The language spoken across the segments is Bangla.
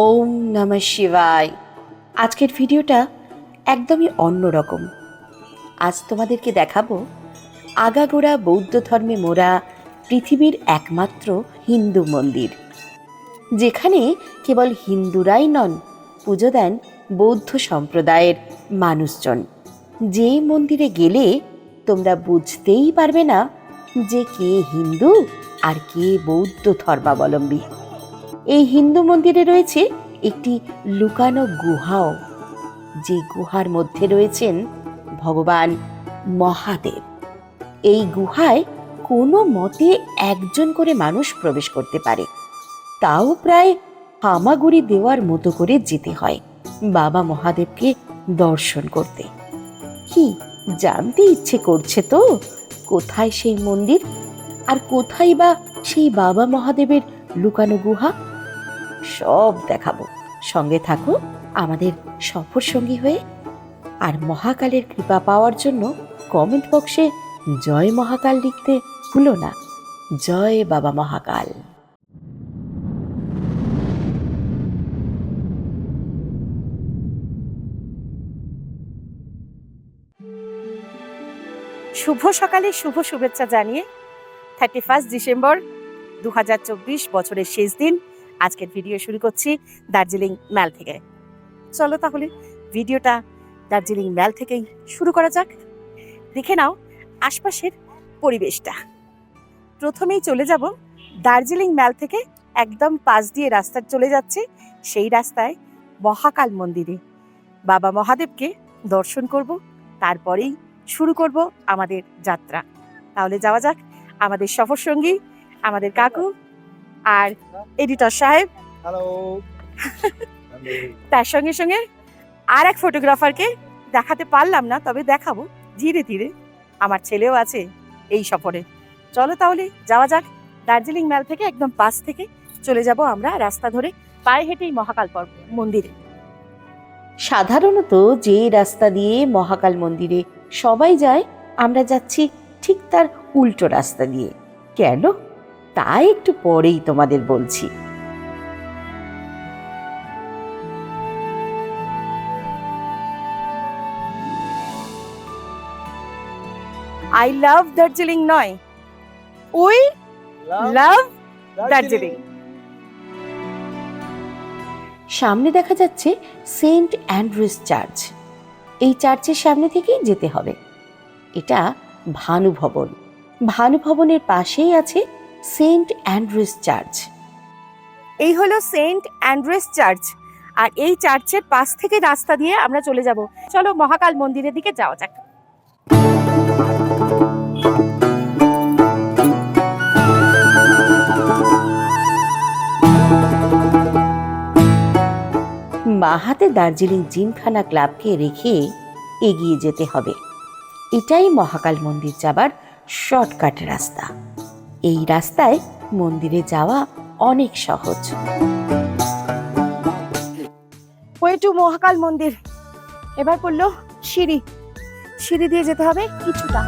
ওম নমঃ শিবায়। আজকের ভিডিওটা একদমই অন্যরকম আজ তোমাদেরকে দেখাবো আগাগোড়া বৌদ্ধ ধর্মে মোরা পৃথিবীর একমাত্র হিন্দু মন্দির, যেখানে কেবল হিন্দুরাই নন, পুজো দেন বৌদ্ধ সম্প্রদায়ের মানুষজন। যে মন্দিরে গেলে তোমরা বুঝতেই পারবে না যে কে হিন্দু আর কে বৌদ্ধ ধর্মাবলম্বী। এই হিন্দু মন্দিরে রয়েছে একটি লুকানো গুহাও, যে গুহার মধ্যে রয়েছেন ভগবান মহাদেব। এই গুহায় কোনো মতে একজন করে মানুষ প্রবেশ করতে পারে। তাও প্রায় হামাগুড়ি দেওয়ার মতো করে যেতে হয় বাবা মহাদেবকে দর্শন করতে। কি, জানতে ইচ্ছে করছে তো? কোথায় সেই মন্দির? আর কোথায় বা সেই বাবা মহাদেবের লুকানো গুহা? সব দেখাবো। সঙ্গে থাকো আমাদের সফর সঙ্গী হয়ে। আর মহাকালের কৃপা পাওয়ার জন্য কমেন্ট বক্সে জয় মহাকাল লিখতে ভুলো না। জয় বাবা মহাকাল। শুভ সকালে শুভ শুভেচ্ছা জানিয়ে থার্টি ফার্স্ট ডিসেম্বর দু হাজার চব্বিশ বছরের শেষ দিন আজকের ভিডিও শুরু করছি দার্জিলিং ম্যাল থেকে। চলো তাহলে ভিডিওটা দার্জিলিং ম্যাল থেকেই শুরু করা যাক। দেখে নাও আশপাশের পরিবেশটা। প্রথমেই চলে যাব দার্জিলিং ম্যাল থেকে একদম পাশ দিয়ে রাস্তা চলে যাচ্ছে, সেই রাস্তায় মহাকাল মন্দিরে। বাবা মহাদেবকে দর্শন করব, তারপরেই শুরু করব আমাদের যাত্রা। তাহলে যাওয়া যাক আমাদের সফর সঙ্গী আমাদের কাকু আর এডিটর সাহেব। হ্যালো তার সঙ্গে সঙ্গে আর এক ফটোগ্রাফারকে দেখাতে পারলাম না তবে দেখাবো। ধীরে ধীরে আমার ছেলেও আছে এই সফরে। চলো তাহলে যাওয়া যাক দার্জিলিং ম্যাল থেকে একদম পাশ থেকে। চলে যাব আমরা রাস্তা ধরে পায়ে হেঁটেই মহাকাল পর্ব মন্দিরে। সাধারণত যে রাস্তা দিয়ে মহাকাল মন্দিরে সবাই যায় আমরা যাচ্ছি ঠিক তার উল্টো রাস্তা দিয়ে। কেন? তা একটু পরেই তোমাদের বলছি। আই লাভ দার্জিলিং নয়। উই লাভ দার্জিলিং সামনে দেখা যাচ্ছে সেন্ট অ্যান্ড্রুস চার্চ। এই চার্চের সামনে থেকেই যেতে হবে। এটা ভানু ভবন। ভানু ভবনের পাশেই আছে সেন্ট অ্যান্ড্রুস চার্চ। এই হলো সেন্ট অ্যান্ড্রেস চার্চ। আর এই চার্চের পাশ থেকে রাস্তা দিয়ে আমরা চলে যাব। চলো মহাকাল মন্দিরের দিকে যাওয়া যাক। মাহাতে দার্জিলিং জিমখানা ক্লাবকে রেখে এগিয়ে যেতে হবে। এটাই মহাকাল মন্দির যাবার শর্টকাট রাস্তা। এই রাস্তায় মন্দিরে যাওয়া অনেক সহজ। ওয়ে টু মহাকাল মন্দির। এবার পড়ল সিঁড়ি। সিঁড়ি দিয়ে যেতে হবে কিছুটা।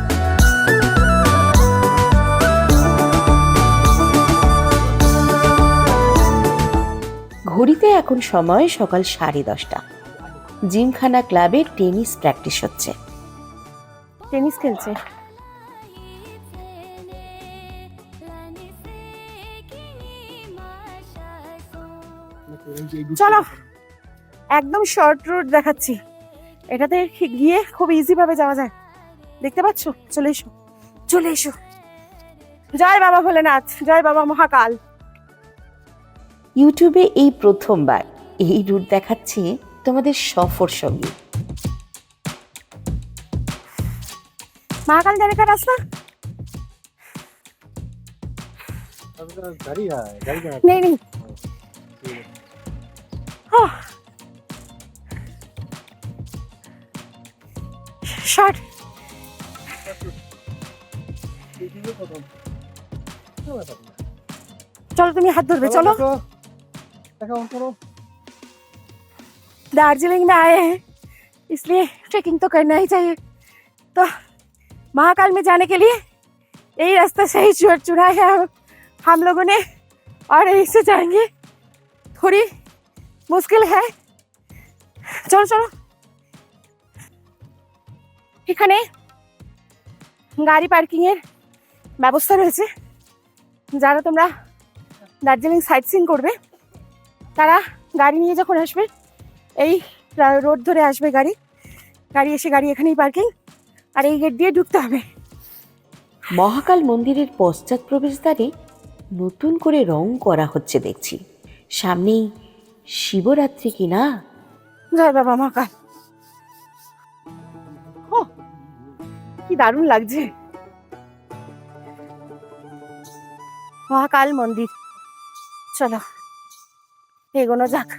ঘড়িতে এখন সময় সকাল সাড়ে দশটা। জিমখানা ক্লাবে টেনিস প্র্যাকটিস হচ্ছে। টেনিস খেলছে। চলো একদম শর্ট রুট দেখাচ্ছি এটাতে গিয়ে খুব ইজি ভাবে যাওয়া যায় দেখতে পাচ্ছ চলে এসো চলে এসো জয় বাবা ভোলেনাথ জয় বাবা মহাকাল ইউটিউবে এই প্রথমবার এই রুট দেখাচ্ছে তোমাদের সফর সঙ্গী মহাকাল जाने का रास्ता गाड़ी है गाड़ी का नहीं नहीं हाँ শর্ট চলো তুমি হাত ধরবে চলো देखो करो दार्जिलिंग में आए हैं इसलिए ट्रेकिंग तो करना ही चाहिए तो महाकाल में जाने के लिए यही रास्ता सही चुन चुना है हम- हम लोगों ने और यहीं से जाएंगे थोड़ी মুশকিল হ্যাঁ? চলো চলো। এখানে গাড়ি পার্কিং এর ব্যবস্থা রয়েছে। যারা তোমরা দার্জিলিং সাইট সিন করবে, তারা গাড়ি নিয়ে যখন আসবে, এই রোড ধরে আসবে গাড়ি গাড়ি এসে গাড়ি এখানেই পার্কিং, আর এই গেট দিয়ে ঢুকতে হবে। মহাকাল মন্দিরের পশ্চাৎ প্রবেশদ্বারে নতুন করে রং করা হচ্ছে দেখছি। সামনেই শিবরাত্রি কি না? জয় বাবা মহাকাল। ও কি দারুণ লাগছে। মহাকাল মন্দির। চলো, এগোনো যাক।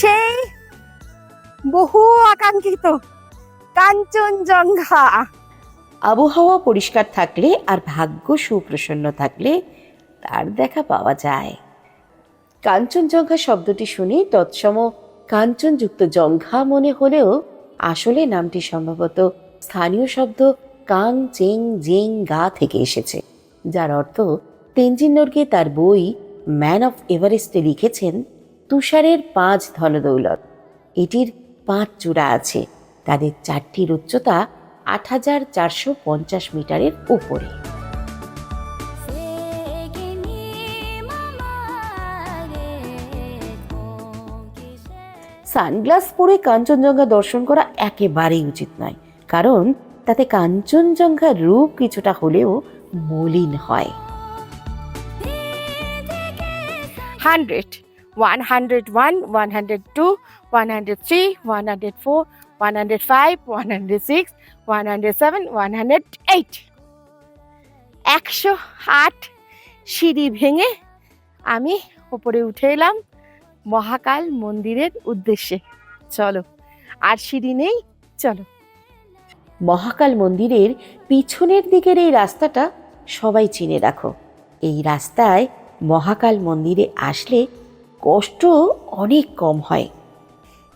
সেই বহু আকাঙ্ক্ষিত কাঞ্চনজঙ্ঘা আবহাওয়া পরিষ্কার থাকলে আর ভাগ্য সুপ্রসন্ন থাকলে তার দেখা পাওয়া যায়। কাঞ্চনজঙ্ঘা শব্দটি শুনে তৎসম কাঞ্চনযুক্ত জঙ্ঘা মনে হলেও আসলে নামটি সম্ভবত স্থানীয় শব্দ কাং, চেং, জেং, গা থেকে এসেছে, যার অর্থ তেনজিন নোরগে তার বই ম্যান অফ এভারেস্টে লিখেছেন তুষারের পাঁচ ধনদৌলত। এটির পাঁচ চূড়া আছে। তাদের চারটির উচ্চতা আট হাজার চারশো পঞ্চাশ মিটারের উপরে। সানগ্লাস পরে কাঞ্চনজঙ্ঘা দর্শন করা একেবারেই উচিত নয়, কারণ তাতে কাঞ্চনজঙ্ঘার রূপ কিছুটা হলেও মলিন হয়। Hundred, one hundred one one hundred two, one hundred three, one hundred four one hundred five one hundred six one hundred seven one hundred eight একশো আট সিঁড়ি ভেঙে আমি ওপরে উঠে এলাম মহাকাল মন্দিরের উদ্দেশ্যে। চলো আর সিঁড়ি নেই চলো। মহাকাল মন্দিরের পিছনের দিকের এই রাস্তাটা সবাই চিনে রাখো। এই রাস্তায় মহাকাল মন্দিরে আসলে কষ্ট অনেক কম হয়।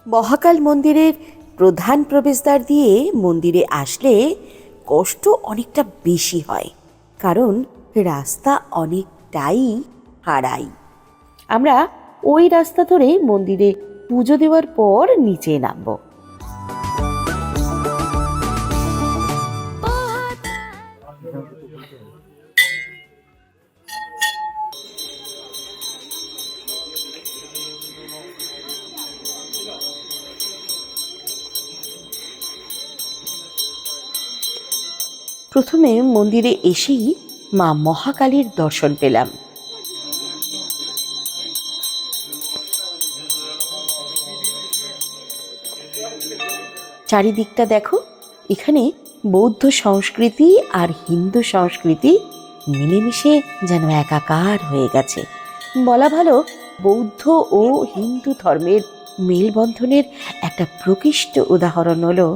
মহাকাল মন্দিরের প্রধান প্রবেশদ্বার দিয়ে মন্দিরে আসলে কষ্ট অনেকটা বেশি হয়, কারণ রাস্তা অনেকটাই হারাই। আমরা ওই রাস্তা ধরে মন্দিরে পুজো দেওয়ার পর নিচে নামবো। প্রথমে মন্দিরে এসেই মা মহাকালীর দর্শন পেলাম। চারিদিকটা দেখো, এখানে বৌদ্ধ সংস্কৃতি আর হিন্দু সংস্কৃতি মিলেমিশে যেন একাকার হয়ে গেছে। বলা ভালো, বৌদ্ধ ও হিন্দু ধর্মের মেলবন্ধনের একটা প্রকৃষ্ট উদাহরণ হলো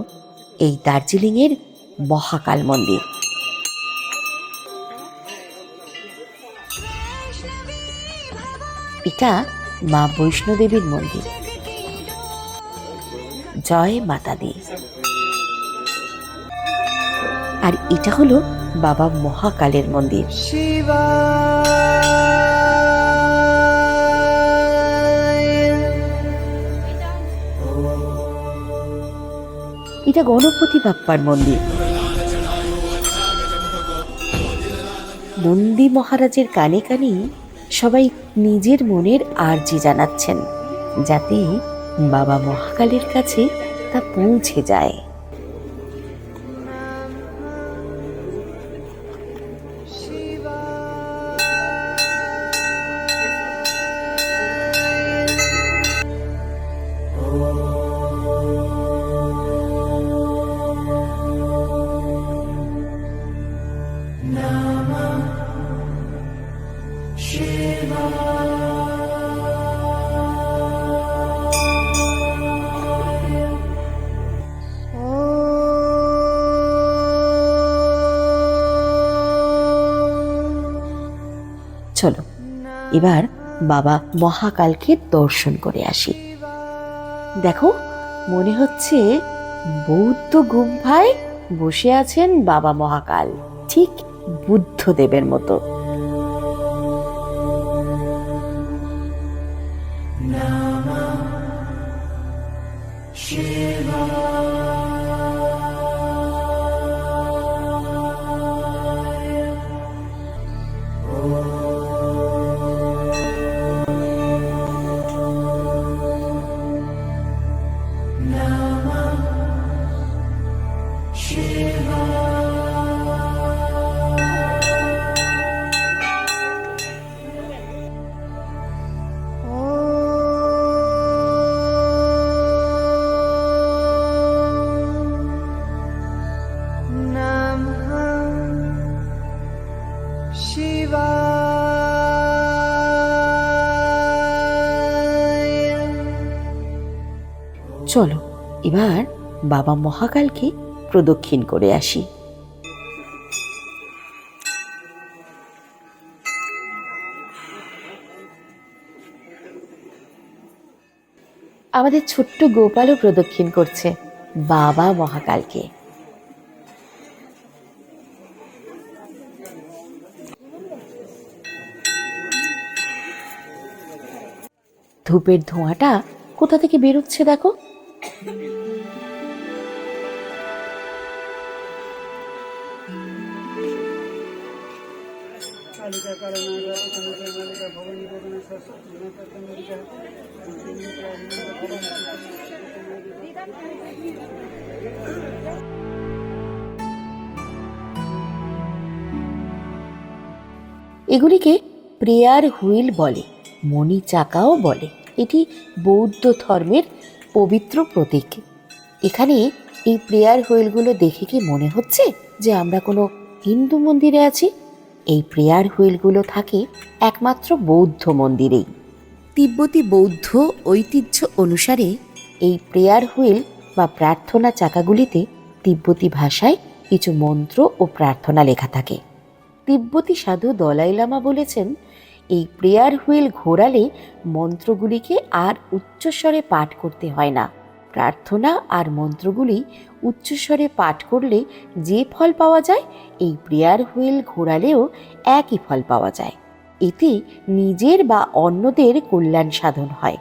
এই দার্জিলিংয়ের মহাকাল মন্দির। এটা মা বৈষ্ণোদেবীর মন্দির। জয় মাতা দি আর এটা হলো বাবা মহাকালের মন্দির। এটা গণপতি বাপ্পার মন্দির। নন্দী মহারাজের কানে কানেই সবাই নিজের মনের আর্জি জানাচ্ছেন যাতে বাবা মহাকালের কাছে তা পৌঁছে যায়। এবার বাবা মহাকালকে দর্শন করে আসি। দেখো, মনে হচ্ছে বৌদ্ধ গুম্ফায় বসে আছেন বাবা মহাকাল, ঠিক বুদ্ধদেবের মতো। এবার বাবা মহাকালকে প্রদক্ষিণ করে আসি। আমাদের ছোট্ট গোপালও প্রদক্ষিণ করছে বাবা মহাকালকে। ধূপের ধোঁয়াটা কোথা থেকে বেরোচ্ছে দেখো? এগুলিকে প্রেয়ার হুইল বলে মণি চাকাও বলে। এটি বৌদ্ধ ধর্মের পবিত্র প্রতীক। এখানে এই প্রেয়ার হুইলগুলো দেখে কি মনে হচ্ছে যে আমরা কোনো হিন্দু মন্দিরে আছি? এই প্রেয়ার হুইলগুলো থাকে একমাত্র বৌদ্ধ মন্দিরেই। তিব্বতী বৌদ্ধ ঐতিহ্য অনুসারে এই প্রেয়ার হুইল বা প্রার্থনা চাকাগুলিতে তিব্বতী ভাষায় কিছু মন্ত্র ও প্রার্থনা লেখা থাকে। তিব্বতী সাধু দলাই লামা বলেছেন এই প্রেয়ার হুইল ঘোরালে মন্ত্রগুলিকে আর উচ্চস্বরে পাঠ করতে হয় না। প্রার্থনা আর মন্ত্রগুলি উচ্চস্বরে পাঠ করলে যে ফল পাওয়া যায়, এই প্রেয়ার হুইল ঘোরালেও একই ফল পাওয়া যায়। এতে নিজের বা অন্যদের কল্যাণ সাধন হয়।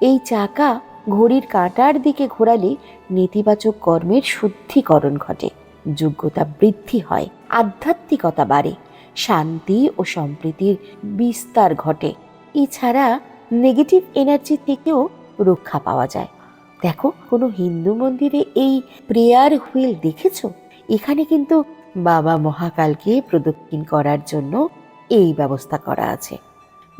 এই চাকা ঘড়ির কাঁটার দিকে ঘোরালে নেতিবাচক কর্মের শুদ্ধিকরণ ঘটে, যোগ্যতা বৃদ্ধি হয়, আধ্যাত্মিকতা বাড়ে। শান্তি ও সম্প্রীতির বিস্তার ঘটে। এছাড়া নেগেটিভ এনার্জি থেকেও রক্ষা পাওয়া যায়। দেখো, কোনো হিন্দু মন্দিরে এই প্রেয়ার হুইল দেখেছ? এখানে কিন্তু বাবা মহাকালকে প্রদক্ষিণ করার জন্য এই ব্যবস্থা করা আছে।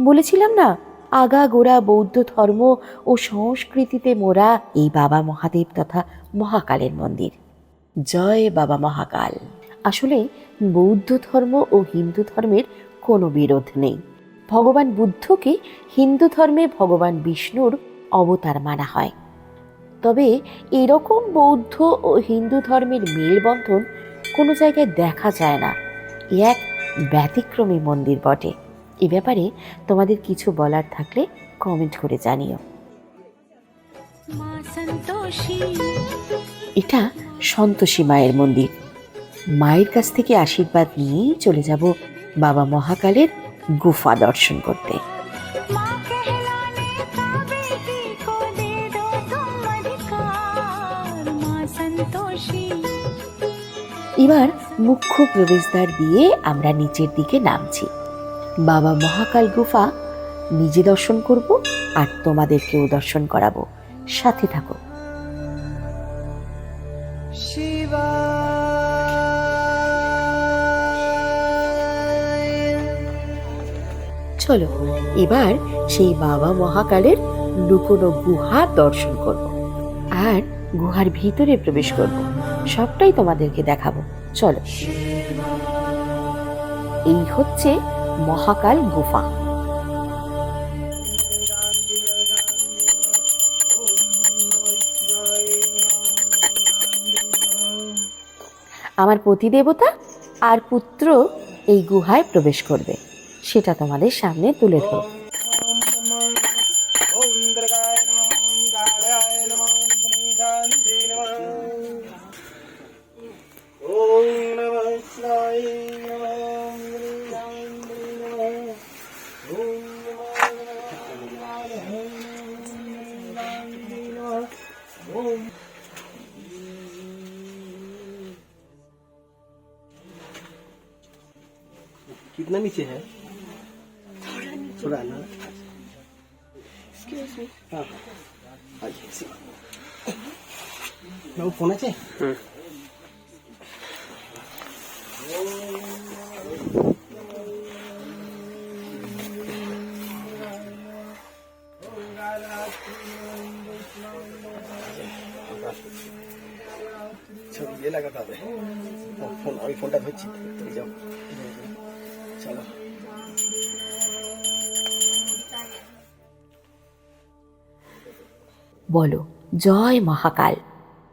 বলেছিলাম না, আগাগোড়া বৌদ্ধ ধর্ম ও সংস্কৃতিতে মোরা এই বাবা মহাদেব তথা মহাকালের মন্দির। জয় বাবা মহাকাল। আসলে বৌদ্ধ ধর্ম ও হিন্দু ধর্মের কোনো বিরোধ নেই। ভগবান বুদ্ধকে হিন্দু ধর্মে ভগবান বিষ্ণুর অবতার মানা হয়। তবে এরকম বৌদ্ধ ও হিন্দু ধর্মের মেলবন্ধন কোনো জায়গায় দেখা যায় না। এ এক ব্যতিক্রমী মন্দির বটে। এ ব্যাপারে তোমাদের কিছু বলার থাকলে কমেন্ট করে জানিও। এটা সন্তোষী মায়ের মন্দির। মায়ের কাছ থেকে আশীর্বাদ নিয়ে চলে যাব বাবা মহাকালের গুফা দর্শন করতে। এবার মুখ্য প্রবেশদ্বার দিয়ে আমরা নিচের দিকে নামছি। বাবা মহাকাল গুফা নিজে দর্শন করব আর তোমাদেরকেও দর্শন করাবো। সাথে থাকো। চলো, এবার সেই বাবা মহাকালের লুকোনো গুহা দর্শন করব আর গুহার ভিতরে প্রবেশ করব। সবটাই তোমাদেরকে দেখাবো। চলো। এই হচ্ছে মহাকাল গুফা। আমার পতিদেবতা আর পুত্র এই গুহায় প্রবেশ করবে। সেটা তোমাদের সামনে তুলে ধরো। कितना नीचे है? হ্যাঁ। বাবু ফোন আছে? হুম। ছবি লাগাতে হবে। ফোন ওই ফোনটা ধরছি। বলো জয় মহাকাল।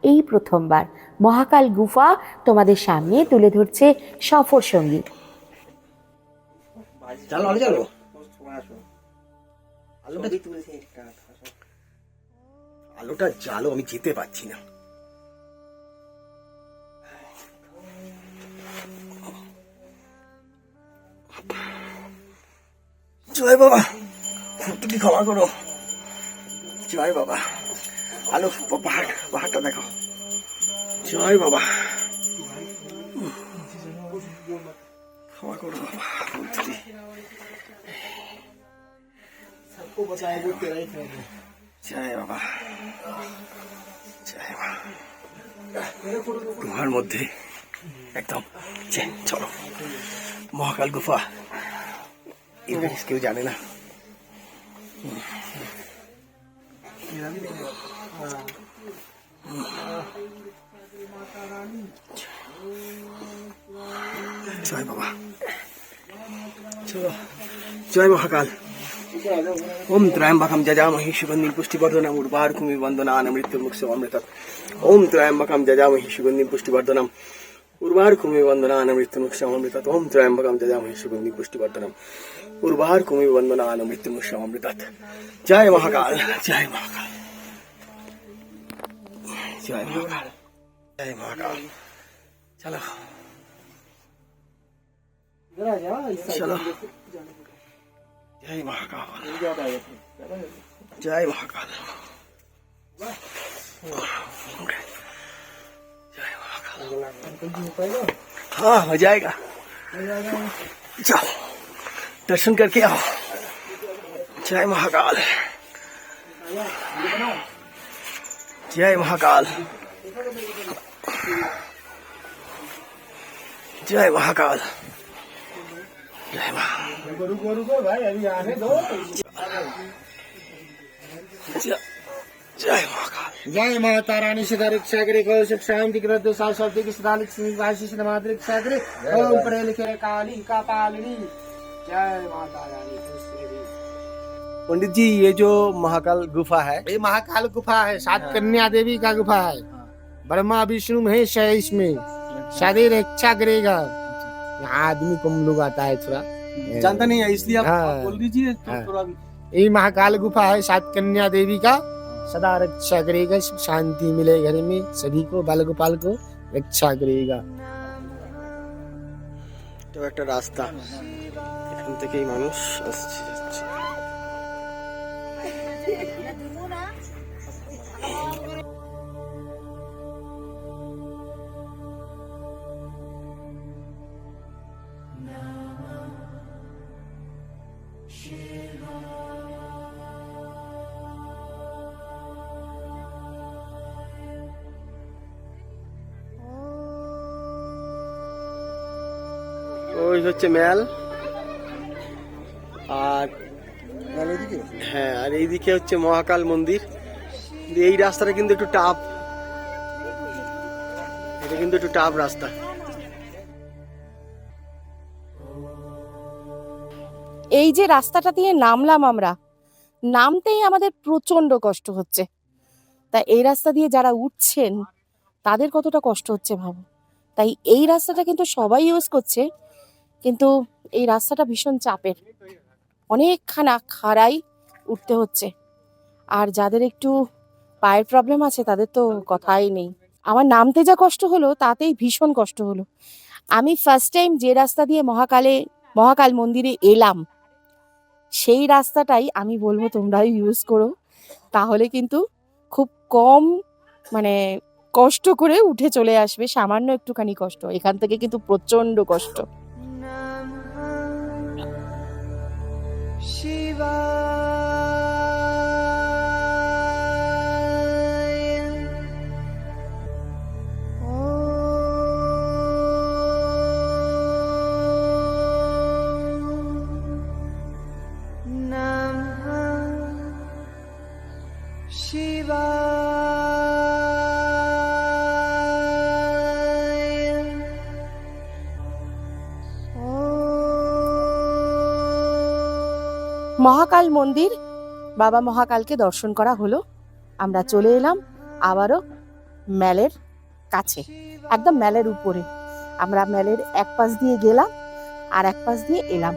এই প্রথমবার মহাকাল গুফা তোমাদের সামনে তুলে ধরছে সফর সঙ্গী। আলোটা জ্বালো আমি যেতে পারছি না। জয় বাবা তুমি ক্ষমা করো? জয় বাবা। আলো পাহাড় পাহাড়টা দেখো। জয় বাবা। ক্ষমা করো বাবা গুহার মধ্যে একদম চলো। মহাকাল গুফা। ইভেন্টস কেউ জানে না। जय बाबा चलो जय महाकाल ओम त्रयंबकम जजामहि सुगंधि पुष्टिवर्धनम उर्वारुकुमि वंदनान मृत्युर्मुक्षम अमृत ओम त्रयंबकम जजामहि सुगंधि पुष्टिवर्धनम उर्वारुकुमि वंदनान मृत्युर्मुक्षम अमृत ओम त्रयंबकम जजामहि सुगंधि पुष्टिवर्धनम उर्वारुकुमि वंदनान मृत्युर्मुक्षम अमृत जय महाकाल जय महाकाल साइड चलो जय महाकाल जय महाकाल जय महाकाल अंकल जी हो पाएगा हाँ हो जाएगा जाओ दर्शन करके आओ जय महाकाल जय महाकाल। जय महाकाल। जय महाकाल। जय माता रानी सिद्धारिक सागरी गौ शिक्षाएँ दिग्रद साल शब्द की सिद्धारिक सिंहासी सिद्धारिक सागरी ओम प्रेल के काली का पालनी। जय माता रानी। पंडित जी ये जो महाकाल गुफा है ये महाकाल गुफा है सात कन्या देवी का गुफा है ब्रह्मा विष्णु महेश है इसमें शरीर रक्षा करेगा यहाँ आदमी कम लोग आता है थोड़ा जानता नहीं है इसलिए आप हाँ। आप बोल दीजिए तो हाँ। थोड़ा ये महाकाल गुफा है सात कन्या देवी का सदा रक्षा करेगा सुख शांति मिले घर में सभी को बाल गोपाल को रक्षा करेगा তো একটা রাস্তা এখান থেকেই মানুষ আসছে হচ্ছে ম্যাল। আর হ্যাঁ আর এইদিকে হচ্ছে মহাকাল মন্দির। এই রাস্তাটা কিন্তু একটু টাফ এটা কিন্তু একটু টাফ রাস্তা। এই যে রাস্তাটা দিয়ে নামলাম আমরা নামতেই আমাদের প্রচণ্ড কষ্ট হচ্ছে। তা এই রাস্তা দিয়ে যারা উঠছেন তাদের কতটা কষ্ট হচ্ছে ভাবো? তাই এই রাস্তাটা কিন্তু সবাই ইউজ করছে। কিন্তু এই রাস্তাটা ভীষণ চাপের। অনেকখানা খাড়াই উঠতে হচ্ছে। আর যাদের একটু পায়ের প্রবলেম আছে, তাদের তো কথাই নেই। আমার নামতে যা কষ্ট হলো, তাতেই ভীষণ কষ্ট হলো। আমি ফার্স্ট টাইম যে রাস্তা দিয়ে মহাকালে, মহাকাল মন্দিরে এলাম, সেই রাস্তাটাই আমি বলব তোমরাও ইউজ করো। তাহলে কিন্তু খুব কম মানে কষ্ট করে উঠে চলে আসবে, সামান্য একটুখানি কষ্ট। এখান থেকে কিন্তু প্রচণ্ড কষ্ট। মহাকাল মন্দির। বাবা মহাকালকে দর্শন করা হলো। আমরা চলে এলাম আবারও ম্যালের কাছে, একদম ম্যালের উপরে। আমরা ম্যালের এক পাশ দিয়ে গেলাম আর এক পাশ দিয়ে এলাম।